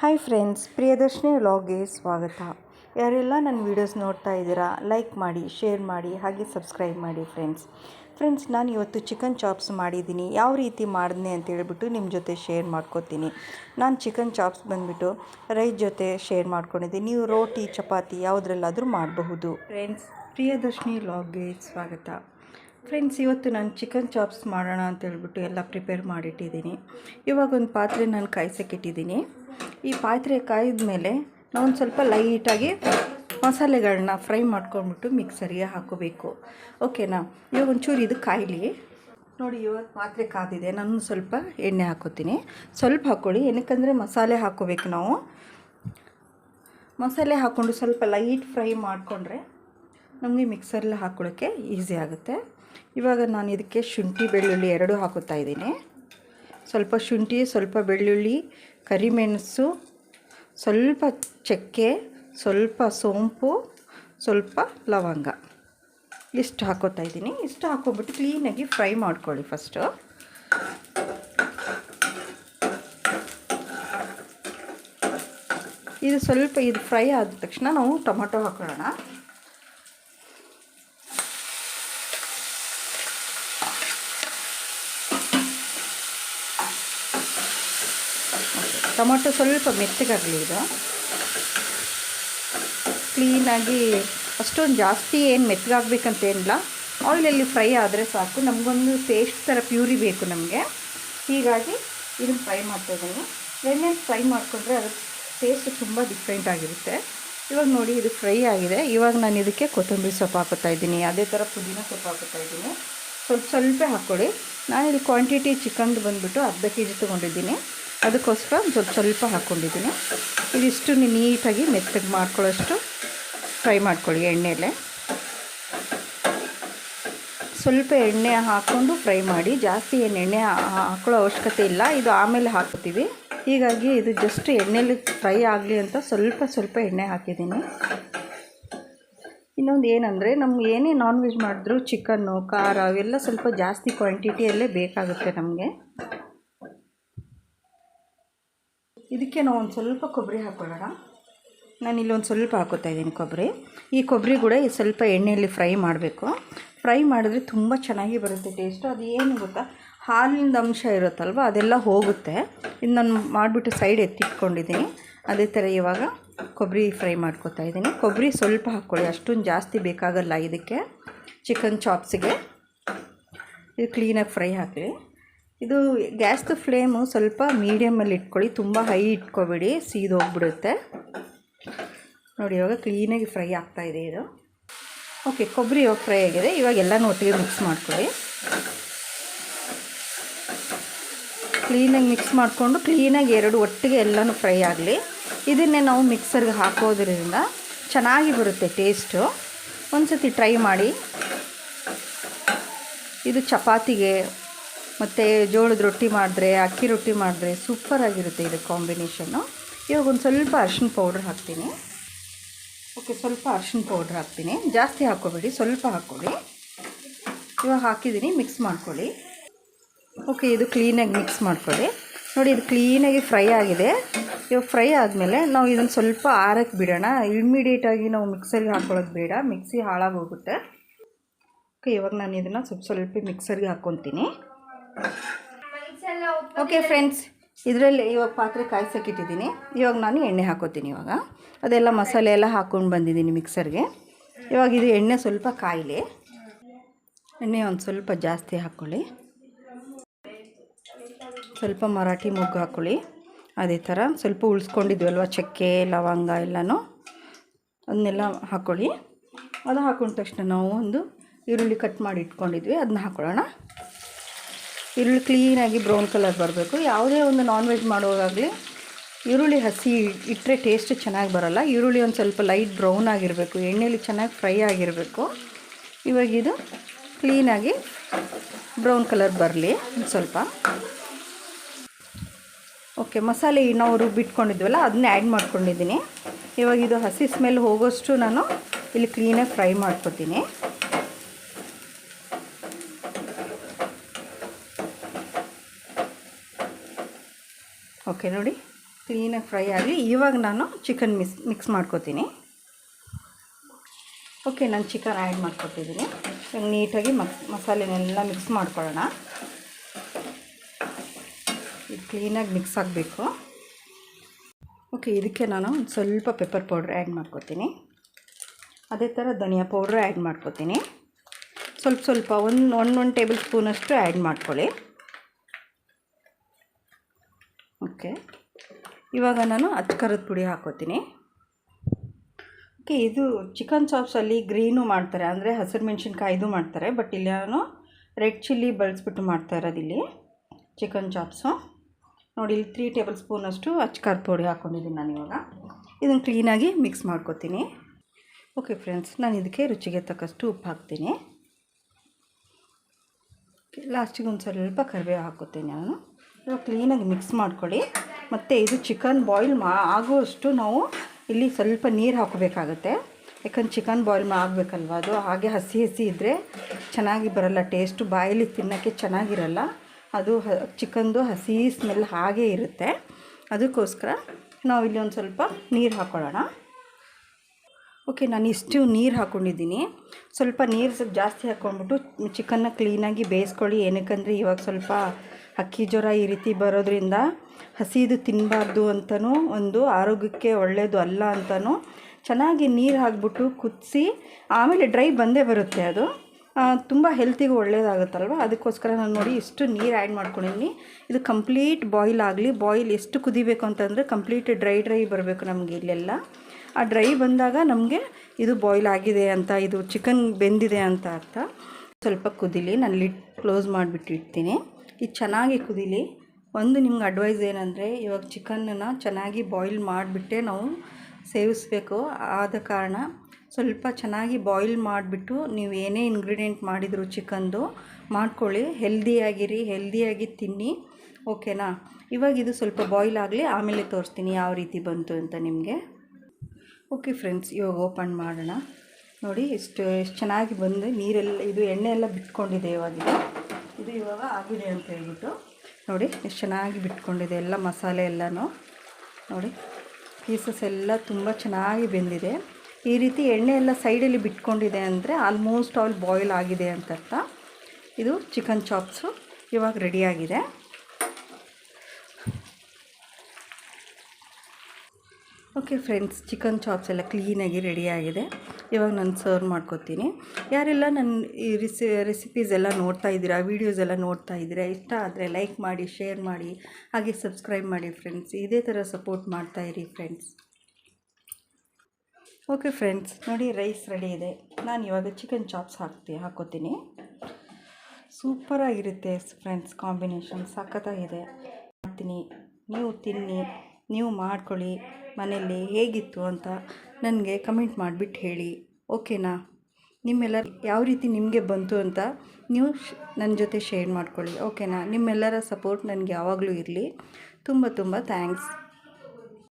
Hi friends Priyadarshini ವ್ಲಾಗ್ಗೆ ಸ್ವಾಗತ. ಯಾರೆಲ್ಲ ನನ್ನ ವೀಡಿಯೋಸ್ ನೋಡ್ತಾ ಇದ್ದೀರಾ ಲೈಕ್ ಮಾಡಿ ಶೇರ್ ಮಾಡಿ, ಹಾಗೆ ಸಬ್ಸ್ಕ್ರೈಬ್ ಮಾಡಿ ಫ್ರೆಂಡ್ಸ್ ಫ್ರೆಂಡ್ಸ್ ನಾನು ಇವತ್ತು ಚಿಕನ್ ಚಾಪ್ಸ್ ಮಾಡಿದ್ದೀನಿ. ಯಾವ ರೀತಿ ಮಾಡಿದ್ನೆ ಅಂತ ಹೇಳ್ಬಿಟ್ಟು ನಿಮ್ಮ ಜೊತೆ ಶೇರ್ ಮಾಡ್ಕೋತೀನಿ. ನಾನು ಚಿಕನ್ ಚಾಪ್ಸ್ ಬಂದುಬಿಟ್ಟು ರೈಸ್ ಜೊತೆ ಶೇರ್ ಮಾಡ್ಕೊಂಡಿದ್ದೀನಿ. ನೀವು ರೋಟಿ, ಚಪಾತಿ ಯಾವುದ್ರಲ್ಲಾದರೂ ಮಾಡಬಹುದು. ಫ್ರೆಂಡ್ಸ್ ಪ್ರಿಯದರ್ಶಿನಿ ವ್ಲಾಗ್ಗೆ ಸ್ವಾಗತ. ಫ್ರೆಂಡ್ಸ್ ಇವತ್ತು ನಾನು ಚಿಕನ್ ಚಾಪ್ಸ್ ಮಾಡೋಣ ಅಂತ ಹೇಳ್ಬಿಟ್ಟು ಎಲ್ಲ ಪ್ರಿಪೇರ್ ಮಾಡಿಟ್ಟಿದ್ದೀನಿ. ಇವಾಗ ಒಂದು ಪಾತ್ರೆ ನಾನು ಕಾಯ್ಸೋಕ್ಕಿಟ್ಟಿದ್ದೀನಿ ಈ ಪಾತ್ರೆ ಕಾಯ್ದ ಮೇಲೆ ನಾವೊಂದು ಸ್ವಲ್ಪ ಲೈಟಾಗಿ ಮಸಾಲೆಗಳನ್ನ ಫ್ರೈ ಮಾಡ್ಕೊಂಡ್ಬಿಟ್ಟು ಮಿಕ್ಸರಿಗೆ ಹಾಕೋಬೇಕು. ಓಕೆನಾ ಇವಾಗ ಒಂಚೂರು ಇದು ಕಾಯಲಿ. ನೋಡಿ ಇವಾಗ ಪಾತ್ರೆ ಕಾದಿದೆ. ನಾನು ಸ್ವಲ್ಪ ಎಣ್ಣೆ ಹಾಕೋತೀನಿ. ಸ್ವಲ್ಪ ಹಾಕ್ಕೊಳ್ಳಿ. ಏನಕ್ಕಂದರೆ ಮಸಾಲೆ ಹಾಕೋಬೇಕು ನಾವು. ಮಸಾಲೆ ಹಾಕ್ಕೊಂಡು ಸ್ವಲ್ಪ ಲೈಟ್ ಫ್ರೈ ಮಾಡಿಕೊಂಡ್ರೆ ನಮಗೆ ಮಿಕ್ಸರಲ್ಲಿ ಹಾಕ್ಕೊಳ್ಳೋಕ್ಕೆ ಈಸಿ ಆಗುತ್ತೆ. ಇವಾಗ ನಾನು ಇದಕ್ಕೆ ಶುಂಠಿ, ಬೆಳ್ಳುಳ್ಳಿ ಎರಡೂ ಹಾಕುತ್ತಾ ಇದ್ದೀನಿ. ಸ್ವಲ್ಪ ಶುಂಠಿ, ಸ್ವಲ್ಪ ಬೆಳ್ಳುಳ್ಳಿ, ಕರಿಮೆಣಸು, ಸ್ವಲ್ಪ ಚಕ್ಕೆ, ಸ್ವಲ್ಪ ಸೋಂಪು, ಸ್ವಲ್ಪ ಲವಂಗ. ಇಷ್ಟು ಹಾಕೋತಾ ಇದ್ದೀನಿ. ಇಷ್ಟು ಹಾಕೋಬಿಟ್ಟು ಕ್ಲೀನಾಗಿ ಫ್ರೈ ಮಾಡ್ಕೊಳ್ಳಿ ಫಸ್ಟು. ಇದು ಸ್ವಲ್ಪ ಇದು ಫ್ರೈ ಆದ ತಕ್ಷಣ ನಾವು ಟೊಮೊಟೊ ಹಾಕೊಳ್ಳೋಣ. ಟೊಮೊಟೊ ಸ್ವಲ್ಪ ಮೆತ್ತಗಾಗಲಿ ಇದು ಕ್ಲೀನಾಗಿ ಅಷ್ಟೊಂದು ಜಾಸ್ತಿ ಏನು ಮೆತ್ತಗಾಗಬೇಕಂತ ಏನಿಲ್ಲ. ಆಯಿಲಲ್ಲಿ ಫ್ರೈ ಆದರೆ ಸಾಕು. ನಮಗೊಂದು ಟೇಸ್ಟ್ ಥರ ಪ್ಯೂರಿ ಬೇಕು ನಮಗೆ. ಹೀಗಾಗಿ ಇದನ್ನು ಫ್ರೈ ಮಾಡ್ತಾಯಿದ್ದೀನಿ ಎಣ್ಣೆ ಫ್ರೈ ಮಾಡಿಕೊಂಡ್ರೆ ಅದು ಟೇಸ್ಟ್ ತುಂಬ ಡಿಫ್ರೆಂಟ್ ಆಗಿರುತ್ತೆ. ಇವಾಗ ನೋಡಿ, ಇದು ಫ್ರೈ ಆಗಿದೆ. ಇವಾಗ ನಾನು ಇದಕ್ಕೆ ಕೊತ್ತಂಬರಿ ಸೊಪ್ಪು ಹಾಕೋತಾ ಇದ್ದೀನಿ. ಅದೇ ಥರ ಪುದೀನ ಸೊಪ್ಪು ಹಾಕೋತಾ ಇದ್ದೀನಿ. ಸ್ವಲ್ಪ ಸ್ವಲ್ಪ ಹಾಕ್ಕೊಳ್ಳಿ. ನಾನಿಲ್ಲಿ ಕ್ವಾಂಟಿಟಿ ಚಿಕನ್ದು ಬಂದುಬಿಟ್ಟು ಅರ್ಧ ಕೆ ಜಿ ತೊಗೊಂಡಿದ್ದೀನಿ. ಅದಕ್ಕೋಸ್ಕರ ಸ್ವಲ್ಪ ಸ್ವಲ್ಪ ಹಾಕ್ಕೊಂಡಿದ್ದೀನಿ ಇದಿಷ್ಟು ನೀಟಾಗಿ ಮೆತ್ತಗೆ ಮಾಡ್ಕೊಳ್ಳೋಷ್ಟು ಫ್ರೈ ಮಾಡ್ಕೊಳ್ಳಿ ಎಣ್ಣೆಯಲ್ಲೇ. ಸ್ವಲ್ಪ ಎಣ್ಣೆ ಹಾಕ್ಕೊಂಡು ಫ್ರೈ ಮಾಡಿ, ಜಾಸ್ತಿ ಏನು ಎಣ್ಣೆ ಹಾಕೊಳ್ಳೋ ಅವಶ್ಯಕತೆ ಇಲ್ಲ, ಇದು ಆಮೇಲೆ ಹಾಕ್ತೀವಿ ಹೀಗಾಗಿ ಇದು ಜಸ್ಟ್ ಎಣ್ಣೆಲಿ ಫ್ರೈ ಆಗಲಿ ಅಂತ ಸ್ವಲ್ಪ ಸ್ವಲ್ಪ ಎಣ್ಣೆ ಹಾಕಿದ್ದೀನಿ. ಇನ್ನೊಂದು ಏನಂದರೆ, ನಮ್ಗೆ ಏನೇ ನಾನ್ ವೆಜ್ ಮಾಡಿದ್ರು ಚಿಕನ್ನು, ಖಾರ, ಅವೆಲ್ಲ ಸ್ವಲ್ಪ ಜಾಸ್ತಿ ಕ್ವಾಂಟಿಟಿಯಲ್ಲೇ ಬೇಕಾಗುತ್ತೆ ನಮಗೆ. ಇದಕ್ಕೆ ನಾವು ಒಂದು ಸ್ವಲ್ಪ ಕೊಬ್ಬರಿ ಹಾಕ್ಕೊಳ್ಳೋಣ. ನಾನು ಒಂದು ಸ್ವಲ್ಪ ಹಾಕೋತಾ ಇದ್ದೀನಿ ಕೊಬ್ಬರಿ. ಈ ಕೊಬ್ಬರಿ ಕೂಡ ಈ ಸ್ವಲ್ಪ ಎಣ್ಣೆಯಲ್ಲಿ ಫ್ರೈ ಮಾಡಬೇಕು. ಫ್ರೈ ಮಾಡಿದ್ರೆ ತುಂಬ ಚೆನ್ನಾಗಿ ಬರುತ್ತೆ ಟೇಸ್ಟು. ಅದು ಏನು ಗೊತ್ತಾ? ಹಾಲಿಂದ ಅಂಶ ಇರುತ್ತಲ್ವ? ಅದೆಲ್ಲ ಹೋಗುತ್ತೆ. ಇದು ನಾನು ಮಾಡಿಬಿಟ್ಟು ಸೈಡ್ ಎತ್ತಿಟ್ಕೊಂಡಿದ್ದೀನಿ. ಅದೇ ಥರ ಇವಾಗ ಕೊಬ್ಬರಿ ಫ್ರೈ ಮಾಡ್ಕೊತಾ ಇದ್ದೀನಿ. ಕೊಬ್ಬರಿ ಸ್ವಲ್ಪ ಹಾಕ್ಕೊಳ್ಳಿ. ಅಷ್ಟೊಂದು ಜಾಸ್ತಿ ಬೇಕಾಗಲ್ಲ ಇದಕ್ಕೆ. ಚಿಕನ್ ಚಾಪ್ಸಿಗೆ. ಇದು ಕ್ಲೀನಾಗಿ ಫ್ರೈ ಹಾಕಿ ಇದು ಗ್ಯಾಸ್ದು ಫ್ಲೇಮು ಸ್ವಲ್ಪ ಮೀಡಿಯಮಲ್ಲಿ ಇಟ್ಕೊಳ್ಳಿ. ತುಂಬ ಹೈ ಇಟ್ಕೋಬೇಡಿ, ಸೀದು ಹೋಗ್ಬಿಡುತ್ತೆ. ನೋಡಿ, ಇವಾಗ ಕ್ಲೀನಾಗಿ ಫ್ರೈ ಆಗ್ತಾಯಿದೆ ಇದು ಓಕೆ ಕೊಬ್ಬರಿ ಇವಾಗ ಫ್ರೈ ಆಗಿದೆ. ಇವಾಗ ಎಲ್ಲನೂ ಒಟ್ಟಿಗೆ ಮಿಕ್ಸ್ ಮಾಡ್ಕೊಳ್ಳಿ. ಕ್ಲೀನಾಗಿ ಮಿಕ್ಸ್ ಮಾಡಿಕೊಂಡು ಕ್ಲೀನಾಗಿ ಎರಡು ಒಟ್ಟಿಗೆ ಎಲ್ಲನೂ ಫ್ರೈ ಆಗಲಿ. ಇದನ್ನೇ ನಾವು ಮಿಕ್ಸರ್ಗೆ ಹಾಕೋದ್ರಿಂದ ಚೆನ್ನಾಗಿ ಬರುತ್ತೆ ಟೇಸ್ಟು ಒಂದು ಸತಿ ಟ್ರೈ ಮಾಡಿ. ಇದು ಚಪಾತಿಗೆ ಮತ್ತು ಜೋಳದ ರೊಟ್ಟಿ ಮಾಡಿದ್ರೆ, ಅಕ್ಕಿ ರೊಟ್ಟಿ ಮಾಡಿದ್ರೆ ಸೂಪರಾಗಿರುತ್ತೆ ಇದು ಕಾಂಬಿನೇಷನ್ನು ಇವಾಗ ಒಂದು ಸ್ವಲ್ಪ ಅರ್ಶಿನ ಪೌಡ್ರ್ ಹಾಕ್ತೀನಿ. ಓಕೆ ಸ್ವಲ್ಪ ಅರ್ಶಿನ ಪೌಡ್ರ್ ಹಾಕ್ತೀನಿ. ಜಾಸ್ತಿ ಹಾಕ್ಕೋಬೇಡಿ, ಸ್ವಲ್ಪ ಹಾಕ್ಕೊಳ್ಳಿ ಇವಾಗ ಹಾಕಿದ್ದೀನಿ ಮಿಕ್ಸ್ ಮಾಡ್ಕೊಳ್ಳಿ. ಓಕೆ ಇದು ಕ್ಲೀನಾಗಿ ಮಿಕ್ಸ್ ಮಾಡ್ಕೊಳ್ಳಿ. ನೋಡಿ, ಇದು ಕ್ಲೀನಾಗಿ ಫ್ರೈ ಆಗಿದೆ. ಇವಾಗ ಫ್ರೈ ಆದಮೇಲೆ ನಾವು ಇದನ್ನು ಸ್ವಲ್ಪ ಆರಕ್ಕೆ ಬಿಡೋಣ. ಇಮಿಡಿಯೇಟಾಗಿ ನಾವು ಮಿಕ್ಸರ್ಗೆ ಹಾಕ್ಕೊಳ್ಳೋದು ಬೇಡ. ಮಿಕ್ಸಿ ಹಾಳಾಗೋಗುತ್ತೆ ಓಕೆ ಇವಾಗ ನಾನು ಇದನ್ನು ಸ್ವಲ್ಪ ಸ್ವಲ್ಪ ಮಿಕ್ಸರ್ಗೆ ಹಾಕ್ಕೊತೀನಿ. ಓಕೆ ಫ್ರೆಂಡ್ಸ್ ಇದರಲ್ಲಿ ಇವಾಗ ಪಾತ್ರೆ ಕಾಯ್ಸೋಕ್ಕಿಟ್ಟಿದ್ದೀನಿ. ಇವಾಗ ನಾನು ಎಣ್ಣೆ ಹಾಕೋತೀನಿ ಇವಾಗ. ಅದೆಲ್ಲ ಮಸಾಲೆ ಎಲ್ಲ ಹಾಕ್ಕೊಂಡು ಬಂದಿದ್ದೀನಿ ಮಿಕ್ಸರ್ಗೆ. ಇವಾಗ ಇದು ಎಣ್ಣೆ ಸ್ವಲ್ಪ ಕಾಯಿಲೆ. ಎಣ್ಣೆ ಒಂದು ಸ್ವಲ್ಪ ಜಾಸ್ತಿ ಹಾಕ್ಕೊಳ್ಳಿ ಸ್ವಲ್ಪ ಮರಾಠಿ ಮೊಗ್ಗು ಹಾಕ್ಕೊಳ್ಳಿ ಅದೇ ಥರ ಸ್ವಲ್ಪ ಉಳಿಸ್ಕೊಂಡಿದ್ವಲ್ವ ಚಕ್ಕೆ, ಲವಂಗ ಎಲ್ಲನೂ. ಅದನ್ನೆಲ್ಲ ಹಾಕ್ಕೊಳ್ಳಿ ಅದು ಹಾಕೊಂಡ ತಕ್ಷಣ ನಾವು ಒಂದು ಈರುಳ್ಳಿ ಕಟ್ ಮಾಡಿ ಇಟ್ಕೊಂಡಿದ್ವಿ. ಅದನ್ನ ಹಾಕ್ಕೊಳ್ಳೋಣ ಈರುಳ್ಳಿ ಕ್ಲೀನಾಗಿ ಬ್ರೌನ್ ಕಲರ್ ಬರಬೇಕು. ಯಾವುದೇ ಒಂದು ನಾನ್ ವೆಜ್ ಮಾಡುವಾಗಲಿ ಈರುಳ್ಳಿ ಹಸಿ ಇಟ್ಟರೆ ಟೇಸ್ಟ್ ಚೆನ್ನಾಗಿ ಬರೋಲ್ಲ. ಈರುಳ್ಳಿ ಒಂದು ಸ್ವಲ್ಪ ಲೈಟ್ ಬ್ರೌನ್ ಆಗಿರಬೇಕು. ಎಣ್ಣೆಲಿ ಚೆನ್ನಾಗಿ ಫ್ರೈ ಆಗಿರಬೇಕು. ಇವಾಗ ಇದು ಕ್ಲೀನಾಗಿ ಬ್ರೌನ್ ಕಲರ್ ಬರಲಿ ಒಂದು ಸ್ವಲ್ಪ. ಓಕೆ ಮಸಾಲೆ ನಾವು ರುಬ್ಬಿಟ್ಕೊಂಡಿದ್ವಲ್ಲ ಅದನ್ನ ಆ್ಯಡ್ ಮಾಡ್ಕೊಂಡಿದ್ದೀನಿ. ಇವಾಗ ಇದು ಹಸಿ ಸ್ಮೆಲ್ ಹೋಗೋಷ್ಟು ನಾನು ಇಲ್ಲಿ ಕ್ಲೀನಾಗಿ ಫ್ರೈ ಮಾಡ್ಕೊತೀನಿ. ಓಕೆ, ನೋಡಿ. ಕ್ಲೀನಾಗಿ ಫ್ರೈ ಆಗಲಿ. ಇವಾಗ ನಾನು ಚಿಕನ್ ಮಿಸ್, ಮಿಕ್ಸ್ ಮಾಡ್ಕೋತೀನಿ. ಓಕೆ, ನಾನು ಚಿಕನ್ ಆ್ಯಡ್ ಮಾಡ್ಕೊತಿದ್ದೀನಿ. ಇವಾಗ ನೀಟಾಗಿ ಮಸ್, ಮಸಾಲೆನೆಲ್ಲ ಮಿಕ್ಸ್ ಮಾಡ್ಕೊಳ್ಳೋಣ. ಇದು ಕ್ಲೀನಾಗಿ ಮಿಕ್ಸ್ ಆಗಬೇಕು. ಓಕೆ, ಇದಕ್ಕೆ ನಾನು ಒಂದು ಸ್ವಲ್ಪ ಪೆಪ್ಪರ್ ಪೌಡ್ರ್ ಆ್ಯಡ್ ಮಾಡ್ಕೋತೀನಿ. ಅದೇ ಥರ ಧನಿಯಾ ಪೌಡ್ರ್ ಆ್ಯಡ್ ಮಾಡ್ಕೊತೀನಿ. ಸ್ವಲ್ಪ ಸ್ವಲ್ಪ, ಒಂದು ಒನ್ ಒನ್ ಟೇಬಲ್ ಸ್ಪೂನಷ್ಟು ಆ್ಯಡ್ ಮಾಡ್ಕೊಳ್ಳಿ ಓಕೆ ಇವಾಗ ನಾನು ಅಚ್ಕರದ ಪುಡಿ ಹಾಕೋತೀನಿ. ಓಕೆ, ಇದು ಚಿಕನ್ ಚಾಪ್ಸಲ್ಲಿ ಗ್ರೀನು ಮಾಡ್ತಾರೆ, ಅಂದರೆ ಹಸಿರು ಮೆಣಸಿನ್ಕಾಯ್ದು ಮಾಡ್ತಾರೆ, ಬಟ್ ಇಲ್ಲಿ ನಾನು ರೆಡ್ ಚಿಲ್ಲಿ ಬಳಸ್ಬಿಟ್ಟು ಮಾಡ್ತಾ ಇರೋದು ಇಲ್ಲಿ ಚಿಕನ್ ಚಾಪ್ಸು. ನೋಡಿ, ಇಲ್ಲಿ ತ್ರೀ ಟೇಬಲ್ ಸ್ಪೂನಷ್ಟು ಅಚ್ಕಾರದ ಪುಡಿ ಹಾಕ್ಕೊಂಡಿದ್ದೀನಿ ನಾನು ಇವಾಗ. ಇದನ್ನು ಕ್ಲೀನಾಗಿ ಮಿಕ್ಸ್ ಮಾಡ್ಕೊತೀನಿ. ಓಕೆ, ಫ್ರೆಂಡ್ಸ್, ನಾನು ಇದಕ್ಕೆ ರುಚಿಗೆ ತಕ್ಕಷ್ಟು ಉಪ್ಪು ಹಾಕ್ತೀನಿ. ಲಾಸ್ಟಿಗೆ ಒಂದು ಸ್ವಲ್ಪ ಕರಿಬೇವು ಹಾಕೋತೀನಿ ನಾನು. ಇವಾಗ ಕ್ಲೀನಾಗಿ ಮಿಕ್ಸ್ ಮಾಡ್ಕೊಳ್ಳಿ. ಮತ್ತು ಇದು ಚಿಕನ್ ಬಾಯ್ಲ್ ಮಾ ಆಗುವಷ್ಟು ನಾವು ಇಲ್ಲಿ ಸ್ವಲ್ಪ ನೀರು ಹಾಕೋಬೇಕಾಗತ್ತೆ. ಯಾಕಂದ್ರೆ ಚಿಕನ್ ಬಾಯ್ಲ್ ಆಗಬೇಕಲ್ವ? ಅದು ಹಾಗೆ ಹಸಿ ಹಸಿ ಇದ್ದರೆ ಚೆನ್ನಾಗಿ ಬರಲ್ಲ. ಟೇಸ್ಟು ಬಾಯಲ್ಲಿ ತಿನ್ನೋಕ್ಕೆ ಚೆನ್ನಾಗಿರಲ್ಲ. ಅದು ಹ ಚಿಕನ್ದು ಹಸಿ ಸ್ಮೆಲ್ ಹಾಗೆ ಇರುತ್ತೆ. ಅದಕ್ಕೋಸ್ಕರ ನಾವು ಇಲ್ಲಿ ಒಂದು ಸ್ವಲ್ಪ ನೀರು ಹಾಕ್ಕೊಳ್ಳೋಣ ಓಕೆ ನಾನು ಇಷ್ಟು ನೀರು ಹಾಕ್ಕೊಂಡಿದ್ದೀನಿ ಸ್ವಲ್ಪ ನೀರು ಸ್ವಲ್ಪ ಜಾಸ್ತಿ ಹಾಕ್ಕೊಂಡ್ಬಿಟ್ಟು ಚಿಕನ್ನ ಕ್ಲೀನಾಗಿ ಬೇಯಿಸ್ಕೊಳ್ಳಿ. ಏನಕ್ಕಂದರೆ ಇವಾಗ ಸ್ವಲ್ಪ ಅಕ್ಕಿ ಜ್ವರ ಈ ರೀತಿ ಬರೋದ್ರಿಂದ ಹಸಿದು ತಿನ್ನಬಾರ್ದು ಅಂತಲೂ ಒಂದು ಆರೋಗ್ಯಕ್ಕೆ ಒಳ್ಳೆಯದು ಅಲ್ಲ ಅಂತಲೂ ಚೆನ್ನಾಗಿ ನೀರು ಹಾಕ್ಬಿಟ್ಟು ಕುದಿಸಿ ಆಮೇಲೆ ಡ್ರೈ ಬಂದೇ ಬರುತ್ತೆ ಅದು. ತುಂಬ ಹೆಲ್ತಿಗೆ ಒಳ್ಳೇದಾಗುತ್ತಲ್ವ? ಅದಕ್ಕೋಸ್ಕರ ನಾನು ನೋಡಿ ಇಷ್ಟು ನೀರು ಆ್ಯಡ್ ಮಾಡ್ಕೊಂಡಿದ್ದೀನಿ ಇದು ಕಂಪ್ಲೀಟ್ ಬಾಯ್ಲ್ ಆಗಲಿ, ಬಾಯ್ಲ್ ಎಷ್ಟು ಕುದಿಬೇಕು ಅಂತಂದರೆ ಕಂಪ್ಲೀಟ್ ಡ್ರೈ ಡ್ರೈ ಬರಬೇಕು ನಮಗೆ ಇಲ್ಲೆಲ್ಲ. ಆ ಡ್ರೈ ಬಂದಾಗ ನಮಗೆ ಇದು ಬಾಯ್ಲ್ ಆಗಿದೆ ಅಂತ, ಇದು ಚಿಕನ್ ಬೆಂದಿದೆ ಅಂತ ಅರ್ಥ. ಸ್ವಲ್ಪ ಕುದಿಲಿ, ನಾನು ಲಿಡ್ ಕ್ಲೋಸ್ ಮಾಡಿಬಿಟ್ಟು ಇಡ್ತೀನಿ ಇದು ಚೆನ್ನಾಗಿ ಕುದೀಲಿ. ಒಂದು ನಿಮ್ಗೆ ಅಡ್ವೈಸ್ ಏನಂದರೆ, ಇವಾಗ ಚಿಕನ್ನನ್ನು ಚೆನ್ನಾಗಿ ಬಾಯ್ಲ್ ಮಾಡಿಬಿಟ್ಟೆ ನಾವು ಸೇವಿಸ್ಬೇಕು. ಆದ ಕಾರಣ ಸ್ವಲ್ಪ ಚೆನ್ನಾಗಿ ಬಾಯ್ಲ್ ಮಾಡಿಬಿಟ್ಟು ನೀವು ಏನೇ ಇಂಗ್ರೀಡಿಯೆಂಟ್ ಮಾಡಿದ್ರು ಚಿಕನ್ದು ಮಾಡ್ಕೊಳ್ಳಿ. ಹೆಲ್ದಿಯಾಗಿರಿ ಹೆಲ್ದಿಯಾಗಿ ತಿನ್ನಿ. ಓಕೆನಾ ಇವಾಗ ಇದು ಸ್ವಲ್ಪ ಬಾಯ್ಲ್ ಆಗಲಿ, ಆಮೇಲೆ ತೋರಿಸ್ತೀನಿ ಯಾವ ರೀತಿ ಬಂತು ಅಂತ ನಿಮಗೆ. ಓಕೆ ಫ್ರೆಂಡ್ಸ್ ಇವಾಗ ಓಪನ್ ಮಾಡೋಣ. ನೋಡಿ ಎಷ್ಟು ಎಷ್ಟು ಚೆನ್ನಾಗಿ ಬಂದು ನೀರೆಲ್ಲ, ಇದು ಎಣ್ಣೆ ಎಲ್ಲ ಬಿಟ್ಕೊಂಡಿದೆ ಇವಾಗ. ಇದು ಇವಾಗ ಆಗಿದೆ ಅಂತ ಹೇಳ್ಬಿಟ್ಟು ನೋಡಿ ಎಷ್ಟು ಚೆನ್ನಾಗಿ ಬಿಟ್ಕೊಂಡಿದೆ ಎಲ್ಲ ಮಸಾಲೆ ಎಲ್ಲನೂ. ನೋಡಿ ಪೀಸಸ್ ಎಲ್ಲ ತುಂಬ ಚೆನ್ನಾಗಿ ಬೆಂದಿದೆ. ಈ ರೀತಿ ಎಣ್ಣೆ ಎಲ್ಲ ಸೈಡಲ್ಲಿ ಬಿಟ್ಕೊಂಡಿದೆ ಅಂದರೆ ಆಲ್ಮೋಸ್ಟ್ ಆಲ್ ಬಾಯ್ಲ್ ಆಗಿದೆ ಅಂತ ಅರ್ಥ ಇದು ಚಿಕನ್ ಚಾಪ್ಸು ಇವಾಗ ರೆಡಿಯಾಗಿದೆ ಓಕೆ ಫ್ರೆಂಡ್ಸ್ ಚಿಕನ್ ಚಾಪ್ಸ್ ಎಲ್ಲ ಕ್ಲೀನಾಗಿ ರೆಡಿಯಾಗಿದೆ ಇವಾಗ ನಾನು ಸರ್ವ್ ಮಾಡ್ಕೊತೀನಿ. ಯಾರೆಲ್ಲ ನನ್ನ ಈ ರೆಸಿ ರೆಸಿಪೀಸ್ ಎಲ್ಲ ನೋಡ್ತಾ ಇದ್ದೀರಾ ವೀಡಿಯೋಸ್ ಎಲ್ಲ ನೋಡ್ತಾ ಇದ್ದೀರಾ, ಇಷ್ಟ ಆದರೆ ಲೈಕ್ ಮಾಡಿ ಶೇರ್ ಮಾಡಿ, ಹಾಗೆ ಸಬ್ಸ್ಕ್ರೈಬ್ ಮಾಡಿ ಫ್ರೆಂಡ್ಸ್ ಇದೇ ಥರ ಸಪೋರ್ಟ್ ಮಾಡ್ತಾಯಿರಿ ಫ್ರೆಂಡ್ಸ್ ಓಕೆ ಫ್ರೆಂಡ್ಸ್ ನೋಡಿ ರೈಸ್ ರೆಡಿ ಇದೆ. ನಾನು ಇವಾಗ ಚಿಕನ್ ಚಾಪ್ಸ್ ಹಾಕ್ತಿ ಹಾಕೋತೀನಿ ಸೂಪರಾಗಿರುತ್ತೆ ಫ್ರೆಂಡ್ಸ್ ಕಾಂಬಿನೇಷನ್ ಸಖತ್ತಾಗಿದೆ. ಮಾಡ್ತೀನಿ. ನೀವು ತಿನ್ನಿ. ನೀವು ಮಾಡ್ಕೊಳ್ಳಿ, ಮನೆಯಲ್ಲಿ ಹೇಗಿತ್ತು ಅಂತ ನನಗೆ ಕಮೆಂಟ್ ಮಾಡಿಬಿಟ್ಟು ಹೇಳಿ, ಓಕೆನಾ? ನಿಮ್ಮೆಲ್ಲ ಯಾವ ರೀತಿ ನಿಮಗೆ ಬಂತು ಅಂತ ನೀವು ನನ್ನ ಜೊತೆ ಶೇರ್ ಮಾಡ್ಕೊಳ್ಳಿ, ಓಕೆನಾ? ನಿಮ್ಮೆಲ್ಲರ ಸಪೋರ್ಟ್ ನನಗೆ ಯಾವಾಗಲೂ ಇರಲಿ. ತುಂಬ ತುಂಬ ಥ್ಯಾಂಕ್ಸ್.